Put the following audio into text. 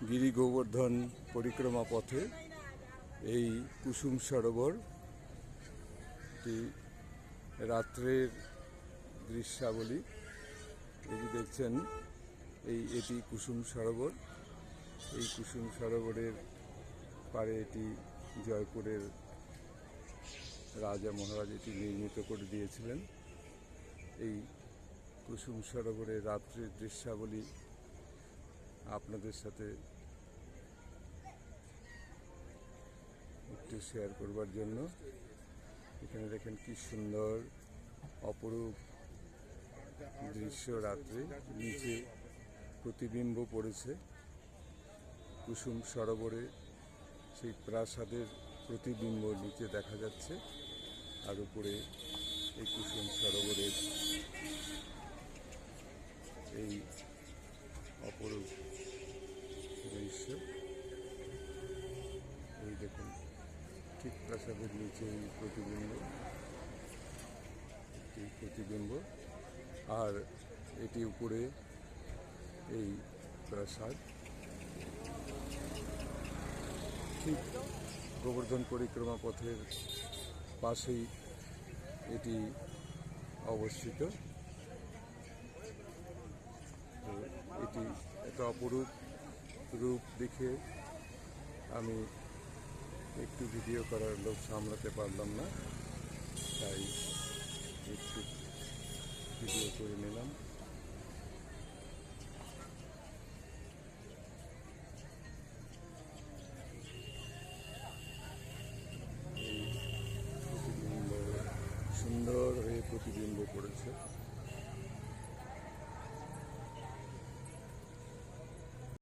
গিরি গোবর্ধন পরিক্রমা পথে এই কুসুম সরোবর রাত্রের দৃশ্যাবলী। এটি দেখছেন এই এটি কুসুম সরোবর। এই কুসুম সরোবরের পারে এটি জয়পুরের রাজা মহারাজ এটি নির্মিত করে দিয়েছিলেন। এই কুসুম সরোবরের রাত্রির দৃশ্যাবলী আপনাদের সাথে একটু শেয়ার করবার জন্য। এখানে দেখেন কি সুন্দর, অপরূপ দৃশ্য রাত্রে। নিচে প্রতিবিম্ব পড়েছে। কুসুম সরোবরে সেই প্রাসাদের প্রতিবিম্ব নিচে দেখা যাচ্ছে। আর উপরে এই কুসুম সরোবরের এই অপরূপ দৃশ্য এই দেখুন, ঠিক প্রাসাদের নিচে এই প্রতিবিম্ব। প্রতিবিম্ব। আর এটি উপরে এই প্রাসাদ। ঠিক গোবর্ধন পরিক্রমা পথের পাশেই এটি অবস্থিত। এটি এত অপরূপ রূপ দেখে আমি একটু ভিডিও করার লোক সামলাতে পারলাম না। তাই একটু ভিডিও করে নিলাম। সুন্দর হয়ে প্রতিবিম্ব পড়েছে।